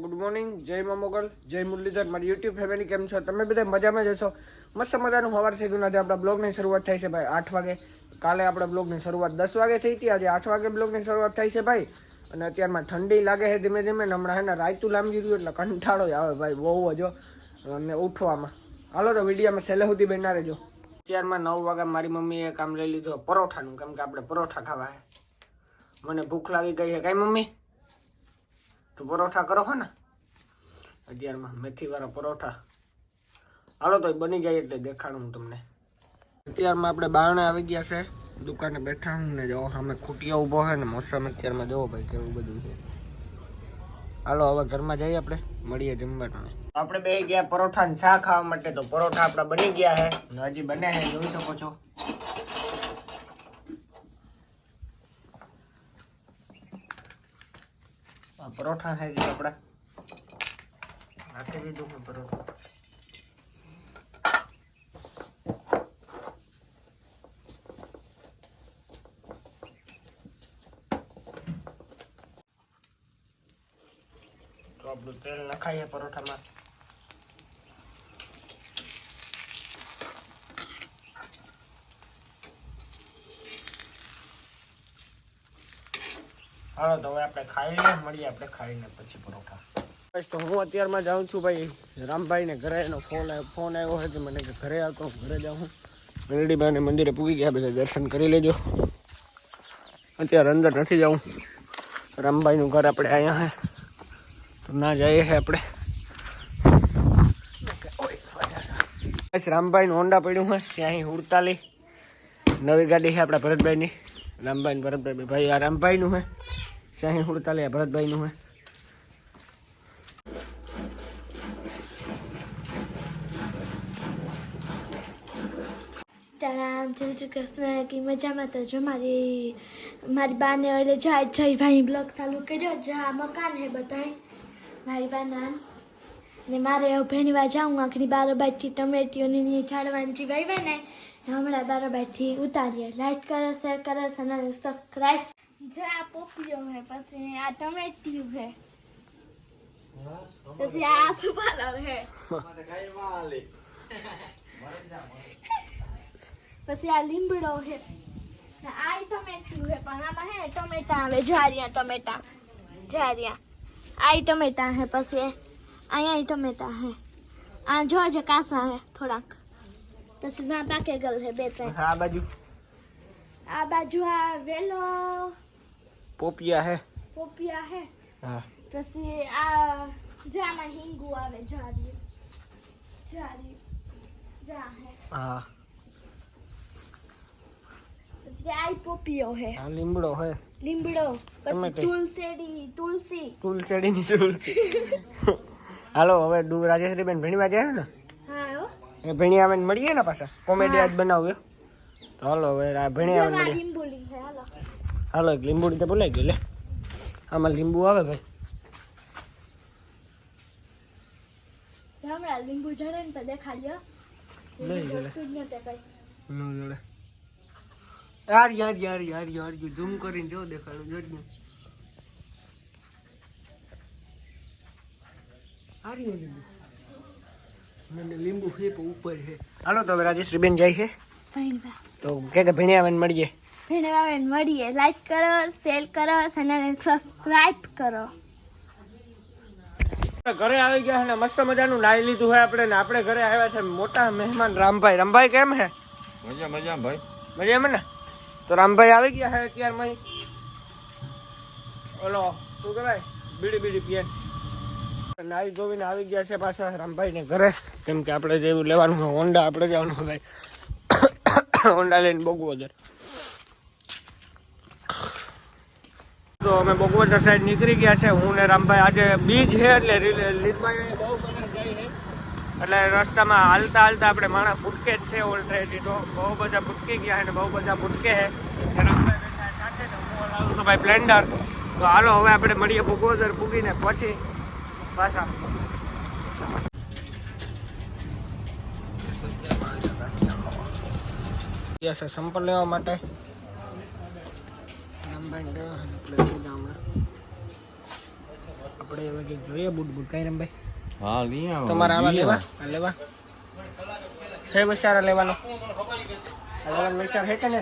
Good morning જય મા મોગલ, જય મુરલીધર. મારી યુટ્યુબ ફેમિલી કેમ છો? તમે બધા મજામાં જશો મસ્ત મજાનું સવાર થઈ ગયું આજે આપણા બ્લોગની શરૂઆત થાય છે ભાઈ આઠ વાગે. કાલે આપણા બ્લોગની શરૂઆત દસ વાગે થઈ હતી. આજે આઠ વાગે બ્લોગની શરૂઆત થાય છે ભાઈ. અને અત્યારમાં ઠંડી લાગે છે ધીમે ધીમે ને હમણાં એને રાયતું લાંબી રહ્યું એટલે કંટાળો આવે ભાઈ, બહુ જ. અને ઉઠવામાં. હાલો તો વિડીયામાં સહેલે સુધી બેના રહેજો. અત્યારમાં નવ વાગે મારી મમ્મીએ કામ લઈ લીધો પરોઠાનું, કેમ કે આપણે પરોઠા ખાવા મને ભૂખ લાગી ગઈ છે. કઈ મમ્મી? તો પરોઠા કરો હો ને. અત્યારમાં મેથી વાળા પરોઠા. હાલો તો બની જાય એટલે દેખાડું હું તમને. અત્યારમાં આપણે બારણે આવી ગયા છે. દુકાને બેઠા હું ને જો સામે ખૂટિયા ઊભો છે ને મોસમ અત્યારમાં જોવો ભાઈ કેવું બધું છે. હાલો, હવે ઘરમાં જઈએ આપણે. મળીએ જમવાનું. આપણે બે ગયા પરોઠા ને શા ખાવા માટે તો પરોઠા આપણા બની ગયા છે. હજી બને છે, જોઈ શકો છો. પરોઠા છે જે આપણા નાખી દીધું કે તો આપણું તેલ નખાઈએ પરોઠામાં. હાલો, તો હવે આપણે ખાઈ મળીએ આપણે ખાઈને પછી પરોઠા. તો હું અત્યારમાં જાઉં છું ભાઈ રામભાઈ ને ઘરે, એનો ફોન ફોન આવ્યો હોય કે મને કે ઘરે આવતો ઘરે જાઉં મેરડીબાને મંદિરે પૂગી ગયા, બધા દર્શન કરી લેજો. અત્યારે અંદર નથી જાઉં. રામભાઈનું ઘર આપણે અહીંયા હે, તો ના જઈએ હે આપણે. બસ રામભાઈનું હોન્ડા પડ્યું હોય ત્યાં ઉડતાલી નવી ગાડી છે આપણા ભરતભાઈની. રામભાઈ ભરતભાઈ ભાઈ આ રામભાઈનું હે. સ્યાહી ઉડતાલી ભરતભાઈનું હે સીતારામ જય શ્રી કૃષ્ણ જો બાને એટલે જાય જય ભાઈ બ્લોગ ચાલુ કર્યો જ્યાં મકાન હે બધાય મારી બા નાન મારે ભેણી વાર જાઉં આખરી બારોબારથી ટમેટીઓની ઝાડવાની જે વાવી ને હમણાં બારોબારથી ઉતારીએ લાઈક કરો શેર કરો અને સબસ્ક્રાઈબ જો આ પોપીઓ હે પછી આ ટમેટીયું હે પછી આ સુપાલવ હે પછી આ લીમડો છે ને આ ટમેટું છે પણ આમાં હે ટમેટા આવે જારિયા ટમેટા જારિયા આ ટમેટા હે પછી અહીંયા ટમેટા હે આ જો જે કાસા હે થોડાક પછી ના પાકે ગલ હે બે ત્રણ આ બાજુ આ બાજુ આ વેલો પોપિયા હે? પોપિયા હે? હા. પછી આ જામાં હિંગુ આવે જારી જારી જા હે. હા. પછી આ પોપિયો હે. આ લીમડો હે. લીમડો. પછી તુલસેડી તુલસી. તુલસી. હાલો હવે ડુ રાજેશ્રીબેન ભણીવા જાય ને? હા હો. એ ભણી આવે મળીએ ને પાછા? કોમેડી આજ બનાવ્યો તો હાલો હવે આ ભણી આવે મળીએ. લીંબુલી. છે હાલો એક લીંબુની તો બોલાઈ ગયો લે. આમાં લીંબુ આવે ભાઈ. હમણાં લીંબુ જડે ને તો દેખાડ્યો નહીં જડે. નો જોડે. યાર યાર યાર યાર યાર ઝૂમ કરીને જો દેખાડું જોડને લીંબુ. મને લીંબુ છે ઉપર છે. હાલો તો હવે રાજેશ્રીબેન જાય છે. તો કે કે ભણી આવે મળીએ. બેન મળીએ. લાઈક કરો શેર કરો અને સબસ્ક્રાઇબ કરો. ઘરે આવી ગયા અને ને મસ્ત મજાનું નાઈ લીધું હોય આપણે ને આપણે ઘરે આવ્યા છે મોટા મહેમાન રામભાઈ. રામભાઈ કેમ હે? મજા મજા ભાઈ. મજામાં ને? તો રામભાઈ આવી ગયા હે અત્યાર મય. ઓલો શું કહેવાય? બીડી બીડી પીએ. નાઈ ધોવીને આવી ગયા છે પાછા રામભાઈ ને ઘરે. કેમ કે આપણે જેવું લેવાનું હોય હોન્ડા આપણે જવાનું હોય ભાઈ. હોન્ડા લઈને બગવદર તો અમે બગવદર સાઈડ નીકળી ગયા છે. હું ને રામભાઈ આજે બીજ છે એટલે બહુ બધા જાય છે. એટલે રસ્તામાં હાલતા હાલતા આપણે માણસ ભૂટકે જ છે ઓલરેડી તો બહુ બધા ભૂટકી ગયા છે ને બહુ બધા ભૂટકે છે. રામભાઈ બેઠા સાથે હું લાવું છું ભાઈ પ્લેન્ડર તો હાલો હવે આપણે મળીએ બગવદર પૂગીને પછી પાછા. સંપલ લેવા માટે. આપણે હવે કંઈક જોઈએ બુટ બુટ કઈ રમભાઈ? હા લઈ આવો તમારે આવા લેવા? આ લેવા? હે મસારા લેવાનો? લેવાનો હે કે ને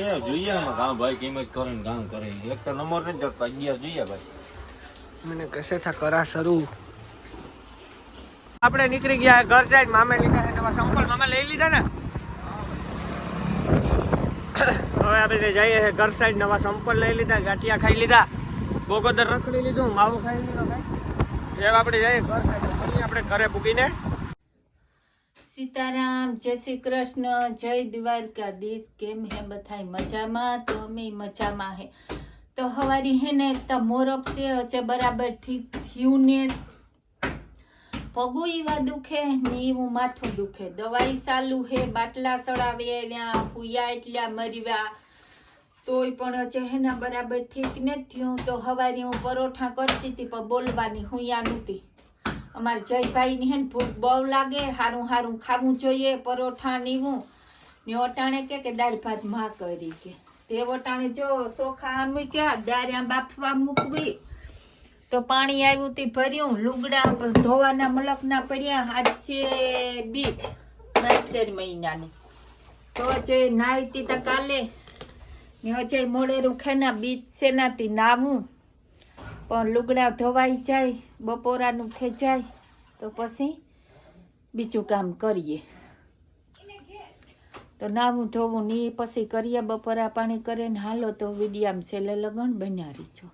એ જોઈએ કામ ભાઈ કિંમત કરે ને કામ કરે. એક તો નંબર નથી જતો અગિયાર જોઈએ ભાઈ. મને કશે થા કરા શરૂ. આપણે નીકળી ગયા ઘર જાય મામે લીધા છે નવા સંપલ મામા લઈ લીધા ને? હવે આપણે જઈએ છીએ ઘર સાઈડ નવા સંપલ લઈ લીધા, ગાંઠિયા ખાઈ લીધા બોગોદર રખડી લીધું, માવો ખાઈ લીધો ભાઈ. હવે આપણે જઈએ ઘર સાઈડ આપણે ઘરે પૂગીને. સીતારામ, જય શ્રી કૃષ્ણ, જય દ્વારકાધીશ, કેમ હે બધાય મજામાં? તો અમે મજામાં હે? તો હવારી હે ને મોરપ છે બરાબર ઠીક થયું ને પગું એવા દુખે ને એવું માથું દુખે. દવાઈ ચાલુ હે, બાટલા સડાવે આવ્યા હુયા એટલા મરવ્યા તોય પણ ચહેના બરાબર ઠીક નથી થયું. તો હવારી હું પરોઠા કરતી હતી, પણ બોલવાની હુયા નહોતી. અમારે જયભાઈ ની હે ને ભૂખ બહુ લાગે, હારું હારું ખાવું જોઈએ, પરોઠા નીવું. ને ઓટાણે કે કે દાળ ભાતમાં કરી કે. તે ઓટાણે જો ચોખા મૂક્યા દાર્યા બાફવા મૂકવી. તો પાણી આવ્યું તે ભર્યું, લુગડા ધોવાના મલકના પડ્યા, આજે બીજ નવેસર મહિનાની. તો જે નાઈતી તા કાલે, ને હજે મોડેરું ખેના બીજ સેનાથી નાવું પણ લુગડા ધોવાઈ જાય, બપોરાનું ખેંચાય, તો પછી બીજું કામ કરીએ. તો નાવું ધોવું ને પછી કરીએ, બપોરા પાણી કરીએ ને હાલો તો વિડીયામ છેલ્લે લગન બનાવી છો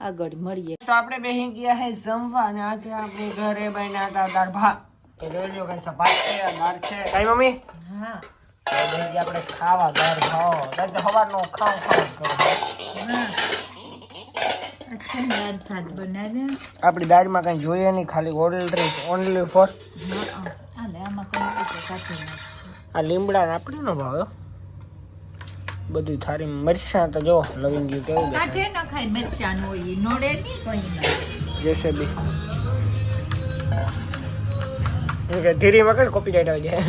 આગળ મળીએ. તો આપણે બે ગયા હે જમવા અને આજે આપણે ઘરે બન્યા હતા દાળ ભાત. તો જોઈ લો કઈ સપાટ છે દાળ છે. કઈ મમ્મી? હા. આપણે ખાવા દાળ ખાઓ દાળ તો સવારનો ખાવ ખાવ કરો. આપણી દાળમાં કઈ જોઈએ નહીં ખાલી ઓનલી ઓનલી ફોર આ લીમડા ને આપણે નો ભાવ બધું થારી મરચાં તો જો લવિંગી કેવું કાઢે ન ખાય મરચાં હોય નોડે નહીં કઈ જેસે બી એમ કે ધીરીમાં કઈ કોપી રાઈટ આવી જાય.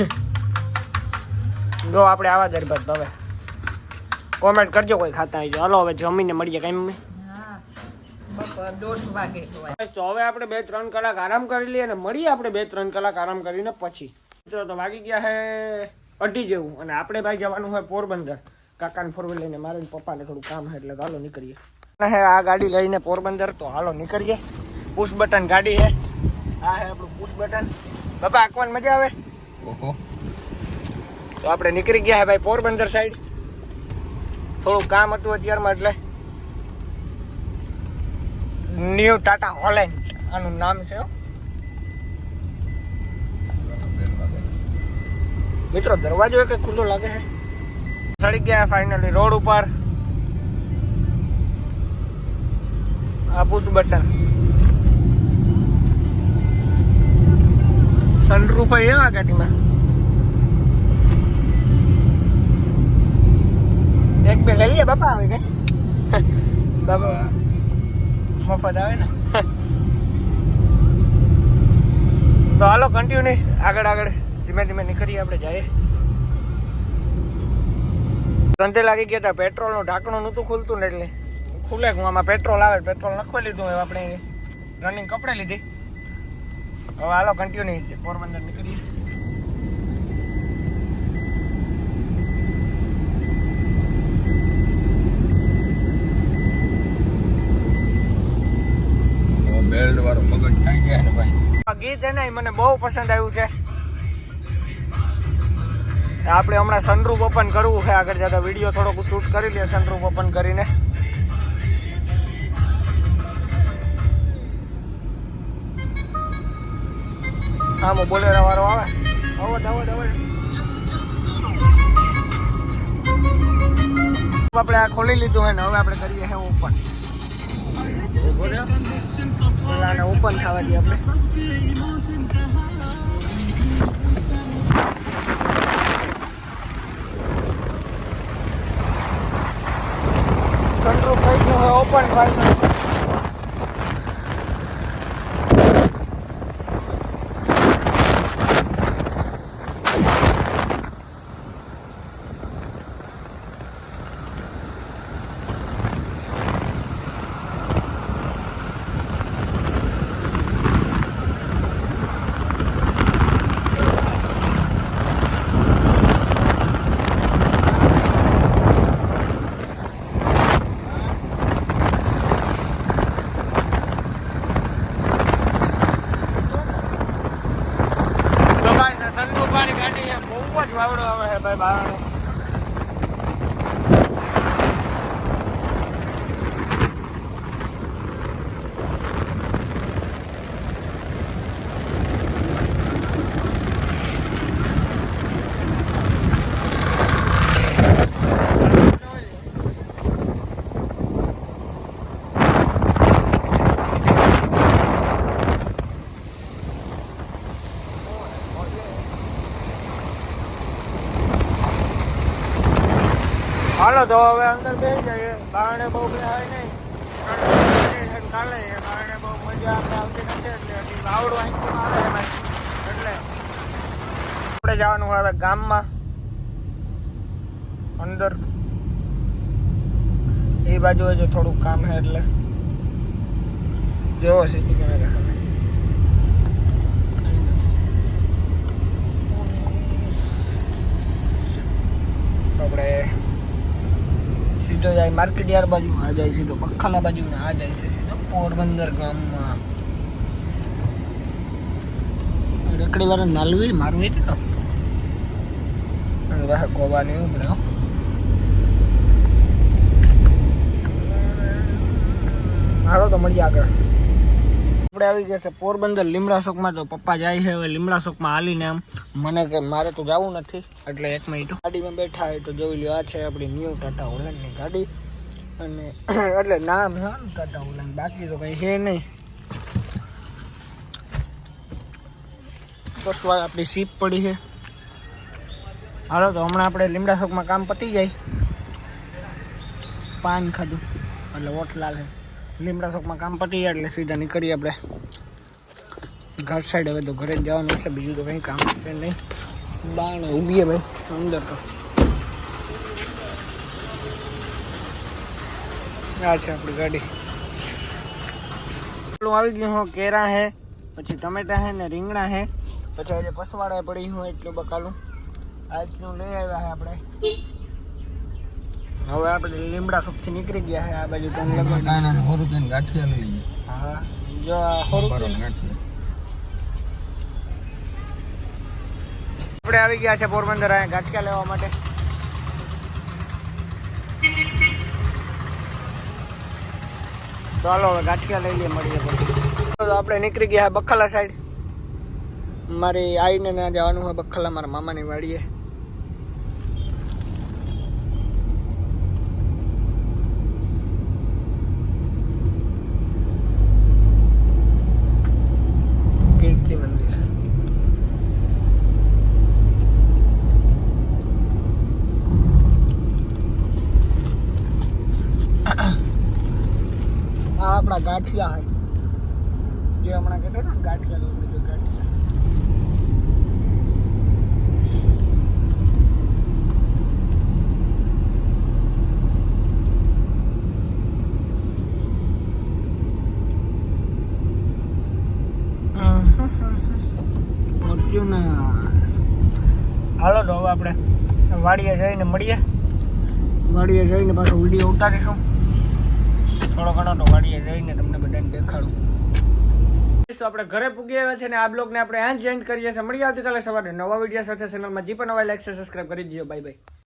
જો આપણે આવા દરબાર તો હવે. કોમેન્ટ કરજો કોઈ ખાતા આવી હાલો હવે જમીને મળીએ કઈ મમ્મી? હા તો હવે આપણે બે ત્રણ કલાક આરામ કરી લઈએ અને મળીએ આપણે બે ત્રણ કલાક આરામ કરીને પછી. મિત્રો તો વાગી ગયા હે અઢી જેવું અને આપણે ભાઈ જવાનું હોય પોરબંદર. કાકાને ફોર લઈને મારે પપ્પાને થોડું કામ છે એટલે હાલો નીકળીએ. હે આ ગાડી લઈને પોરબંદર તો હાલો નીકળીએ. પુશ બટન ગાડી હે. આ હે આપણું પુશ બટન બાપા આંકવાની મજા આવે? ઓહો. તો આપણે નીકળી ગયા હે ભાઈ પોરબંદર સાઈડ થોડું કામ હતું અત્યારમાં એટલે. ન્યૂ ટાટા હોલેન્ડ આનું નામ છે હો. મિત્રો દરવાજો એક ખુલ્લો લાગે છે ચડી ગયા ફાઇનલી રોડ ઉપર. આ પુશ બટન સનરૂફ આ ગાડીમાં. એક બે લઈ બાપા આવે કે બાપા, મફત આવે ને. તો હાલો કન્ટિન્યુ આગળ આગળ. ધીમે ધીમે નીકળીએ આપણે, જઈએ. ધંધે લાગી ગયા હતા પેટ્રોલનું ઢાંકણું નહોતું ખુલતું ને એટલે. ખુલે હું આમાં પેટ્રોલ આવે પેટ્રોલ નખવા લીધું હવે આપણે રનિંગ કપડે લીધી. હવે હાલો કન્ટિન્યુ પોરબંદર નીકળીએ. ગીત છે ને મને બહુ પસંદ આવ્યું છે. આપણે હમણાં સનરૂફ ઓપન કરવું છે. આગળ જતા વીડિયો થોડોક શૂટ કરી લઈએ સનરૂફ ઓપન કરીને. આમાં બોલેરા વાળો આવે. આપણે આ ખોલી લીધું હોય ને, હવે આપણે કરીએ છે ઓપન ઓપન થવા દઈએ આપણે. કંટ્રોલ થઈ ગયો ઓપન ફાઈનલ ભાઈ બારણે હાલો તો હવે અંદર બેસી જઈએ. બારણે બહુ બેહાય નહીં. એ બાજુ હજુ થોડુંક કામ છે એટલે. જોવો સીસી કેમેરા આપણે સીધો જાય માર્કેટ યાર બાજુ આ જાય સીધો બખાલા બાજુ ને આ જાય છે સીધો, પોરબંદર ગામમાં. રકડી વાળા નાલવી મારવી હતી તો રાહ ગોવાની એવું હાલો તો મળીએ આગળ. આપણે આવી ગયા છે પોરબંદર લીમડા ચોકમાં. તો પપ્પા જાય છે હવે લીમડા ચોકમાં હાલીને આમ. મને કે મારે તો જવું નથી. એટલે એક મિનિટ ગાડીમાં બેઠા હોય તો જોઈ લ્યો, આ છે આપણી ન્યૂ ટાટા હોલન્ડની ગાડી. અને એટલે નામ છે ટાટા હોલન્ડ બાકી તો કંઈ છે નહીં. બસ વાર આપણી સીપ પડી છે. હાલો, તો હમણાં આપણે લીમડા ચોકમાં કામ પતી જાય. પાન ખાધું એટલે ઓટ છે. લીમડા ચોકમાં કામ પતી ગયા એટલે સીધા નીકળીએ આપણે. ઘર સાઈડ હવે તો ઘરે જ જવાનું છે, બીજું તો કંઈ કામ છે નહીં. બાણ ઊભીએ ભાઈ, અંદર તો. આ છે આપણી ગાડી. આવી ગયું હું, કેરા હે, પછી ટમેટા હે ને રીંગણા હે. પછી આજે પસવાડા પડી હું એટલું બકાલું. આજનું લઈ આવ્યા હે આપણે. હવે આપણે લીમડા સુખથી નીકળી ગયા છે. આ બાજુ તો લગભગ કાંઈ સો રૂપિયાની ગાંઠિયા લઈ લઈએ. હા જો આ સો આપણે આવી ગયા છે પોરબંદર અહીંયા ગાંઠિયા લેવા માટે. ચાલો હવે ગાંઠિયા લઈ લઈએ મળીએ પછી. તો આપણે નીકળી ગયા બખલા સાઈડ. મારી આઈને ના જવાનું હોય બખલા મારા મામાની વાડીએ કીર્તિ મંદિર આ આપણા ગાંઠિયા હે જે હમણાં કહેતો ને ગાંઠિયા લઈ લીધું ગાંઠિયા ફોર્ચ્યુનર હાલો તો હવે આપણે વાડીએ જઈને મળીએ. વાડીએ જઈને પાછો વીડિયો ઉતારીશું. થોડો ઘણો તો વાડીએ જઈને તમને બધાને દેખાડું. તો આપણે ઘરે પૂગી આવ્યા છે ને આ બ્લોગને આપણે એન્જ એન્ડ કરીએ છીએ. મળીએ આવતીકાલે સવારે નવા વીડિયો સાથે. ચેનલમાં જે પણ નવા લાઈક છે સબસ્ક્રાઈબ કરી દીજો બાય બાય